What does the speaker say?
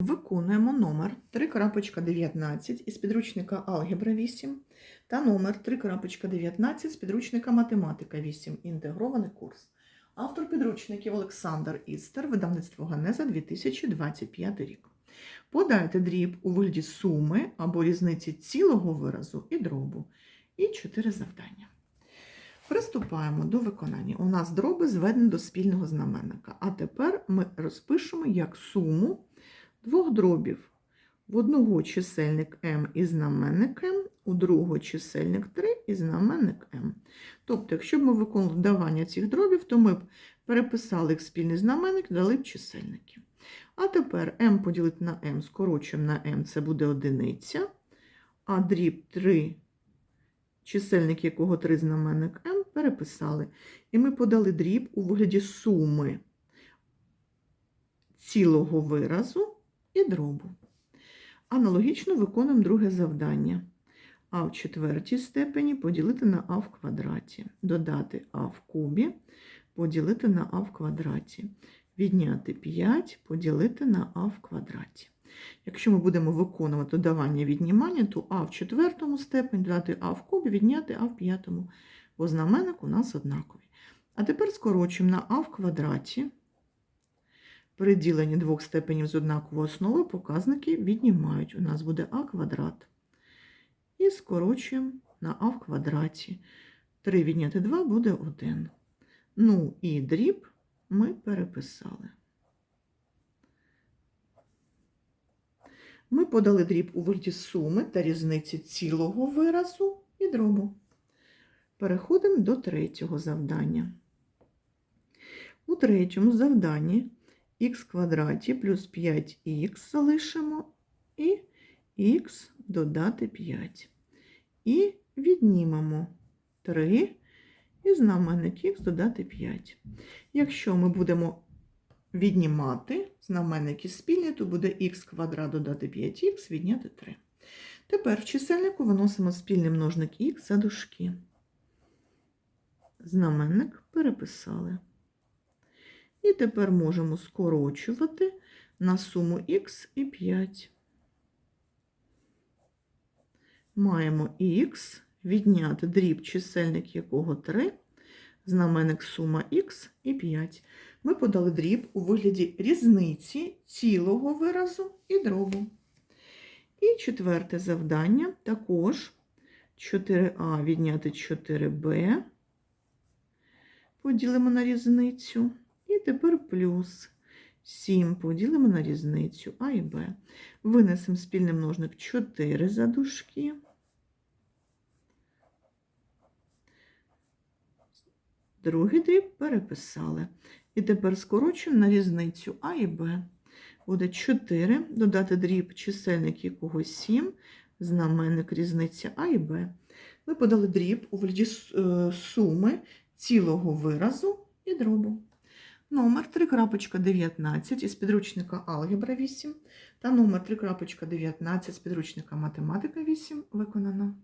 Виконуємо номер 3.19 із підручника Алгебра 8 та номер 3.19 з підручника Математика 8. Інтегрований курс. Автор підручників Олександр Істер, видавництво Ганеза 2025 рік. Подайте дріб у вигляді суми або різниці цілого виразу і дробу. І чотири завдання. Приступаємо до виконання. У нас дроби зведені до спільного знаменника. А тепер ми розпишемо як суму двох дробів. В одного чисельник m і знаменник m, у другого чисельник 3 і знаменник m. Тобто, якщо б ми виконували додавання цих дробів, то ми б переписали їх спільний знаменник, дали б чисельники. А тепер m поділити на m, скорочуємо на m, це буде одиниця, а дріб 3, чисельник якого 3 знаменник m, переписали. І ми подали дріб у вигляді суми цілого виразу і дробу. Аналогічно виконуємо друге завдання. А в четвертій степені поділити на а в квадраті. Додати а в кубі, поділити на а в квадраті. Відняти 5, поділити на а в квадраті. Якщо ми будемо виконувати додавання віднімання, то а в четвертому степені додати а в кубі, відняти а в п'ятому, бо знаменник у нас однаковий. А тепер скорочуємо на а в квадраті. При діленні двох степенів з однакової основи показники віднімають. У нас буде а квадрат. І скорочуємо на а в квадраті. 3 відняти 2 буде 1. Ну і дріб ми переписали. Ми подали дріб у вигляді суми та різниці цілого виразу і дробу. Переходимо до третього завдання. У третьому завданні х квадраті плюс 5х залишимо і х додати 5. І віднімемо 3 і знаменник х додати 5. Якщо ми будемо віднімати знаменники спільні, то буде х квадрат додати 5х, відняти 3. Тепер в чисельнику виносимо спільний множник х за дужки. Знаменник переписали. І тепер можемо скорочувати на суму х і 5. Маємо х, відняти дріб чисельник якого 3, знаменник сума х і 5. Ми подали дріб у вигляді різниці цілого виразу і дробу. І четверте завдання також 4а відняти 4b. Поділимо на різницю. І тепер плюс 7 поділимо на різницю А і Б. Винесемо спільний множник 4 за дужки. Другий дріб переписали. І тепер скорочуємо на різницю А і Б. Буде 4, додати дріб чисельник якого 7, знаменник різниця А і Б. Ми подали дріб у вигляді суми цілого виразу і дробу. Номер 3.19 із підручника Алгебра 8 та номер 3.19 з підручника Математика 8 виконано.